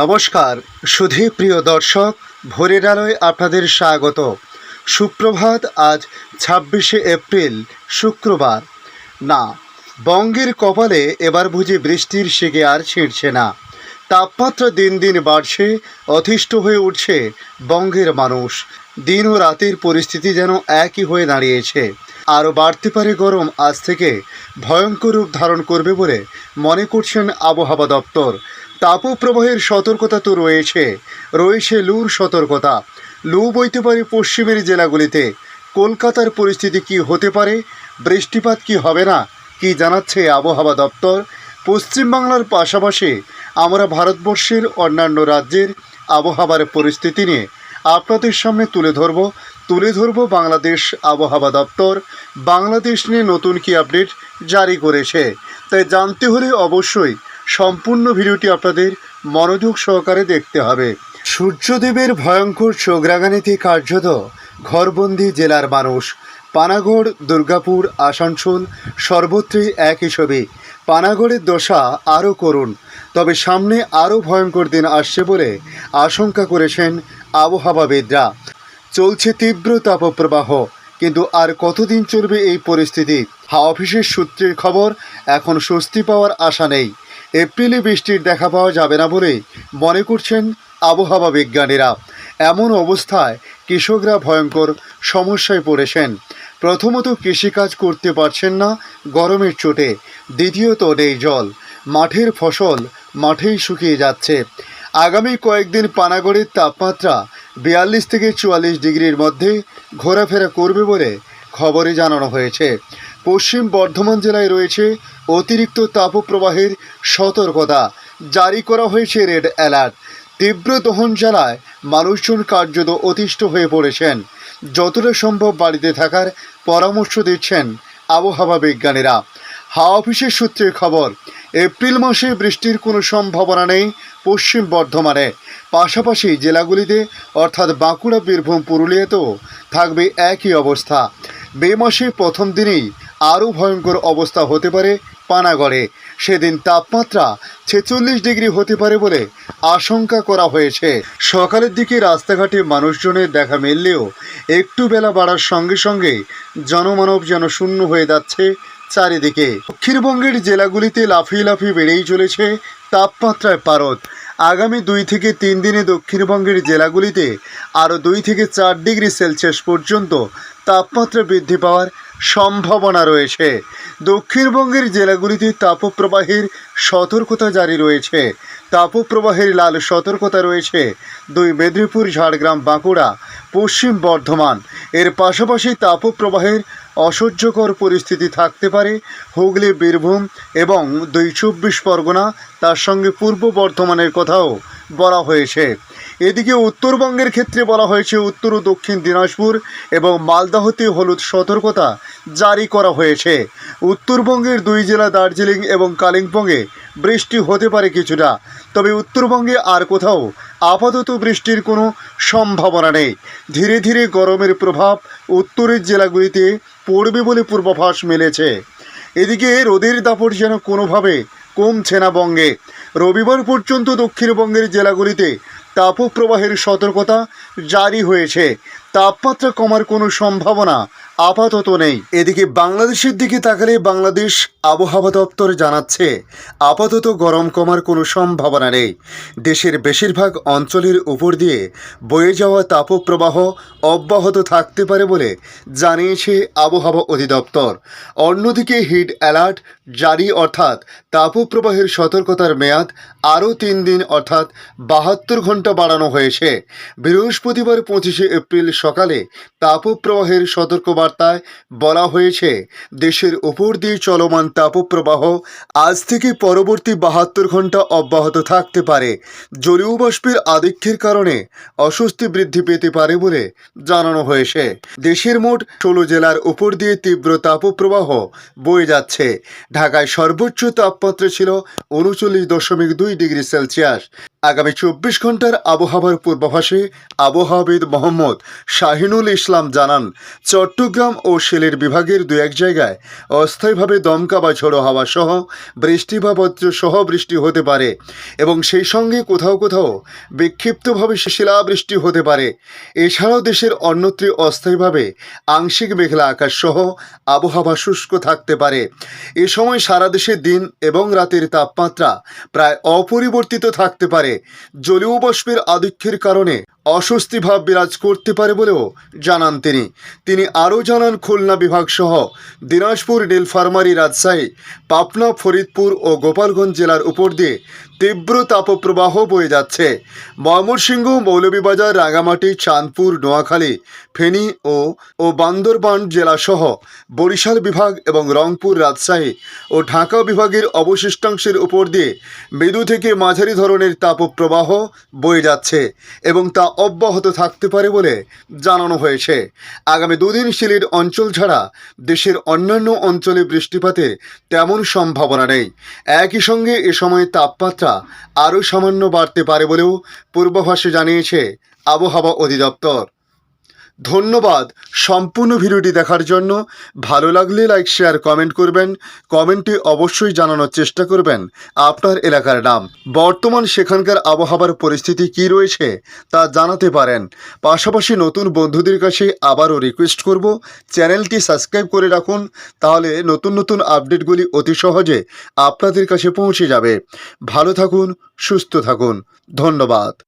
নমস্কার, সুধী প্রিয় দর্শক, ভোরের আলোয় আপনাদের স্বাগত। সুপ্রভাত, আজ ছাব্বিশে এপ্রিল, শুক্রবার। না, বঙ্গের কপালে এবার বুঝি বৃষ্টির শিগে আর ছিঁড়ছে না। তাপমাত্রা দিন দিন বাড়ছে, অতিষ্ঠ হয়ে উঠছে বঙ্গের মানুষ। দিন ও রাতের পরিস্থিতি যেন একই হয়ে দাঁড়িয়েছে। আরও বাড়তে পারে গরম, আজ থেকে ভয়ঙ্কর রূপ ধারণ করবে বলে মনে করছেন আবহাওয়া দপ্তর। তাপপ্রবাহের সতর্কতা তো রয়েছে রয়েছে লুর সতর্কতা। লু বইতে পারে পশ্চিমের জেলাগুলিতে। কলকাতার পরিস্থিতি কি হতে পারে? বৃষ্টিপাত কি হবে না? কি জানাচ্ছে আবহাওয়া দপ্তর? পশ্চিমবাংলার পাশাপাশি আমরা ভারতবর্ষের অন্যান্য রাজ্যের আবহাওয়ার পরিস্থিতি নিয়ে আপনাদের সামনে তুলে ধরব। তুলে ধরব বাংলাদেশ আবহাওয়া দপ্তর। বাংলাদেশ নিয়ে নতুন কি আপডেট জারি করেছে, তাই জানতে হলে অবশ্যই সম্পূর্ণ ভিডিওটি আপনাদের মনোযোগ সহকারে দেখতে হবে। সূর্যদেবের ভয়ঙ্কর চোখরাগানিতে কার্যত ঘরবন্দি জেলার মানুষ। পানাগড়, দুর্গাপুর, আসানসোল সর্বত্রই একই ছবি। পানাগড়ের দশা আরও করুন তবে সামনে আরও ভয়ঙ্কর দিন আসছে বলে আশঙ্কা করেছেন আবহাওয়াবিদরা। চলছে তীব্র তাপপ্রবাহ। কিন্তু আর কতদিন চলবে এই পরিস্থিতি? হাওয়া অফিসের সূত্রের খবর, এখন স্বস্তি পাওয়ার আশা নেই। এপ্রিলে বৃষ্টির দেখা পাওয়া যাবে না বলেই মনে করছেন আবহাওয়া বিজ্ঞানীরা। এমন অবস্থায় কৃষকরা ভয়ঙ্কর সমস্যায় পড়েছেন। প্রথমত কৃষিকাজ করতে পারছেন না গরমের চোটে, দ্বিতীয়ত নেই জল। মাঠের ফসল মাঠেই শুকিয়ে যাচ্ছে। আগামী কয়েকদিন পানাগড়ের তাপমাত্রা বিয়াল্লিশ থেকে চুয়াল্লিশ ডিগ্রির মধ্যে ঘোরাফেরা করবে বলে খবরে জানানো হয়েছে। পশ্চিম বর্ধমান জেলায় রয়েছে অতিরিক্ত তাপপ্রবাহের সতর্কতা জারি করা হয়েছে রেড অ্যালার্ট। তীব্র দহন জ্বালায় মানুষজন কার্যত অতিষ্ঠ হয়ে পড়েছেন। যতটা সম্ভব বাড়িতে থাকার পরামর্শ দিচ্ছেন আবহাওয়া বিজ্ঞানীরা। হাওয়া অফিসের সূত্রে খবর এপ্রিল মাসে বৃষ্টির কোনো সম্ভাবনা নেই পশ্চিম বর্ধমানে। পাশাপাশি জেলাগুলিতে, অর্থাৎ বাঁকুড়া, বীরভূম, পুরুলিয়াতেও থাকবে একই অবস্থা। মে মাসে প্রথম দিনেই আরও ভয়ঙ্কর অবস্থা হতে পারে পানাগড়ে। সেদিন তাপমাত্রা ছেচল্লিশ ডিগ্রি হতে পারে বলে আশঙ্কা করা হয়েছে। সকালের দিকে রাস্তাঘাটে মানুষজনের দেখা মিললেও একটু বেলা বাড়ার সঙ্গে সঙ্গে জনমানব যেন শূন্য হয়ে যাচ্ছে চারিদিকে। দক্ষিণবঙ্গের জেলাগুলিতে লাফিয়ে লাফিয়ে বেড়েই চলেছে তাপমাত্রায় পারদ। আগামী দুই থেকে তিন দিনে দক্ষিণবঙ্গের জেলাগুলিতে আরও দুই থেকে চার ডিগ্রি সেলসিয়াস পর্যন্ত তাপমাত্রা বৃদ্ধি পাওয়ার সম্ভাবনা রয়েছে। দক্ষিণবঙ্গের জেলাগুলিতে তাপপ্রবাহের সতর্কতা জারি রয়েছে। তাপপ্রবাহের লাল সতর্কতা রয়েছে দুই মেদিনীপুর, ঝাড়গ্রাম, বাঁকুড়া, পশ্চিম বর্ধমান। এর পাশাপাশি তাপপ্রবাহের অসহ্যকর পরিস্থিতি থাকতে পারে, হুগলি, বীরভূম এবং দুই চব্বিশ পরগনা, তার সঙ্গে পূর্ব বর্ধমানের কথাও। বলা হয়েছে। এদিকে উত্তরবঙ্গের ক্ষেত্রে বলা হয়েছে উত্তর ও দক্ষিণ দিনাজপুর এবং মালদাহতে হলুদ সতর্কতা জারি করা হয়েছে। উত্তরবঙ্গের দুই জেলা দার্জিলিং এবং কালিম্পংয়ে বৃষ্টি হতে পারে কিছুটা। তবে উত্তরবঙ্গে আর কোথাও আপাতত বৃষ্টির কোনো সম্ভাবনা নেই। ধীরে ধীরে গরমের প্রভাব উত্তরের জেলাগুলিতে পড়বে বলে পূর্বাভাস মিলেছে। এদিকে রোদের দাপট যেন কোনোভাবে কমছে না বঙ্গে। রবিবার পর্যন্ত দক্ষিণবঙ্গের জেলাগুলিতে তাপপ্রবাহের সতর্কতা জারি হয়েছে। তাপমাত্রা কমার কোনো সম্ভাবনা আপাতত নেই। এদিকে বাংলাদেশের দিকে তাকালে বাংলাদেশ আবহাওয়া দপ্তর জানাচ্ছে, আপাতত গরম কমার কোনো সম্ভাবনা নেই। দেশের বেশিরভাগ অঞ্চলের উপর দিয়ে বয়ে যাওয়া তাপপ্রবাহ অব্যাহত থাকতে পারে বলে জানিয়েছে আবহাওয়া অধিদপ্তর। অন্যদিকে হিট অ্যালার্ট জারি অর্থাৎ তাপপ্রবাহের সতর্কতার মেয়াদ আরও তিন দিন অর্থাৎ বাহাত্তর ঘণ্টা বাড়ানো হয়েছে। বৃহস্পতিবার পঁচিশে এপ্রিল সকালে তাপপ্রবাহের সতর্কবার্তায় বলা হয়েছে, দেশের উপর দিয়ে চলমান তাপপ্রবাহ আজ থেকে পরবর্তী বাহাত্তর ঘণ্টা অব্যাহত থাকতে পারে। জলীয় বাষ্পের আধিক্যের কারণে অস্বস্তি বৃদ্ধি পেতে পারে বলে জানানো হয়েছে। দেশের মোট ষোলো জেলার উপর দিয়ে তীব্র তাপপ্রবাহ বয়ে যাচ্ছে। ঢাকায় সর্বোচ্চ তাপমাত্রা ছিল উনচল্লিশ দশমিক দুই ডিগ্রি সেলসিয়াস। আগামী চব্বিশ ঘণ্টার আবহাওয়ার পূর্বাভাসে আবহাওয়াবিদ মোহাম্মদ শাহিনুল ইসলাম জানান, চট্টগ্রাম ও সিলেট বিভাগের দু এক জায়গায় অস্থায়ীভাবে দমকা বা ঝোড়ো হাওয়া সহ বৃষ্টি বা বজ্র সহ বৃষ্টি হতে পারে এবং সেই সঙ্গে কোথাও কোথাও বিক্ষিপ্তভাবে শিলাবৃষ্টি হতে পারে। এছাড়াও দেশের অন্যত্র অস্থায়ীভাবে আংশিক মেঘলা আকাশ সহ আবহাওয়া শুষ্ক থাকতে পারে। এ সময় সারা দেশে দিন এবং রাতের তাপমাত্রা প্রায় অপরিবর্তিত থাকতে পারে। জলীয় বাষ্পের আধিক্যের কারণে অস্বস্তি ভাব বিরাজ করতে পারে বলেও জানান তিনি। তিনি আরও জানান, খুলনা বিভাগ সহ দিনাজপুর নীলফারমারি রাজশাহী, পাবনা, ফরিদপুর ও গোপালগঞ্জ জেলার উপর দিয়ে তীব্র তাপপ্রবাহ বয়ে যাচ্ছে। ময়মনসিংহ, মৌলভীবাজার, রাঙামাটি, চাঁদপুর, নোয়াখালী, ফেনী ও ও বান্দরবান জেলাসহ বরিশাল বিভাগ এবং রংপুর রাজশাহী ও ঢাকা বিভাগের অবশিষ্টাংশের উপর দিয়ে মৃদু থেকে মাঝারি ধরনের তাপপ্রবাহ বয়ে যাচ্ছে এবং তা অব্যাহত থাকতে পারে বলে জানানো হয়েছে। আগামী দুদিন সিলেট অঞ্চল ছাড়া দেশের অন্যান্য অঞ্চলে বৃষ্টিপাতে তেমন সম্ভাবনা নেই। একই সঙ্গে এ সময় তাপমাত্রা আরও সামান্য বাড়তে পারে বলেও পূর্বাভাসে জানিয়েছে আবহাওয়া অধিদপ্তর। ধন্যবাদ সম্পূর্ণ ভিডিওটি দেখার জন্য। ভালো লাগলে লাইক শেয়ার কমেন্ট করবেন। কমেন্টে অবশ্যই জানানোর চেষ্টা করবেন। আপনার এলাকার নাম। বর্তমান সেখানকার আবহাওয়ার পরিস্থিতি কি রয়েছে তা জানাতে পারেন। পাশাপাশি নতুন বন্ধুদের কাছে আবারও রিকোয়েস্ট করব। চ্যানেলটি সাবস্ক্রাইব করে রাখুন, তাহলে নতুন নতুন আপডেটগুলি অতি সহজে আপনাদের কাছে পৌঁছে যাবে। ভালো থাকুন, সুস্থ থাকুন। ধন্যবাদ।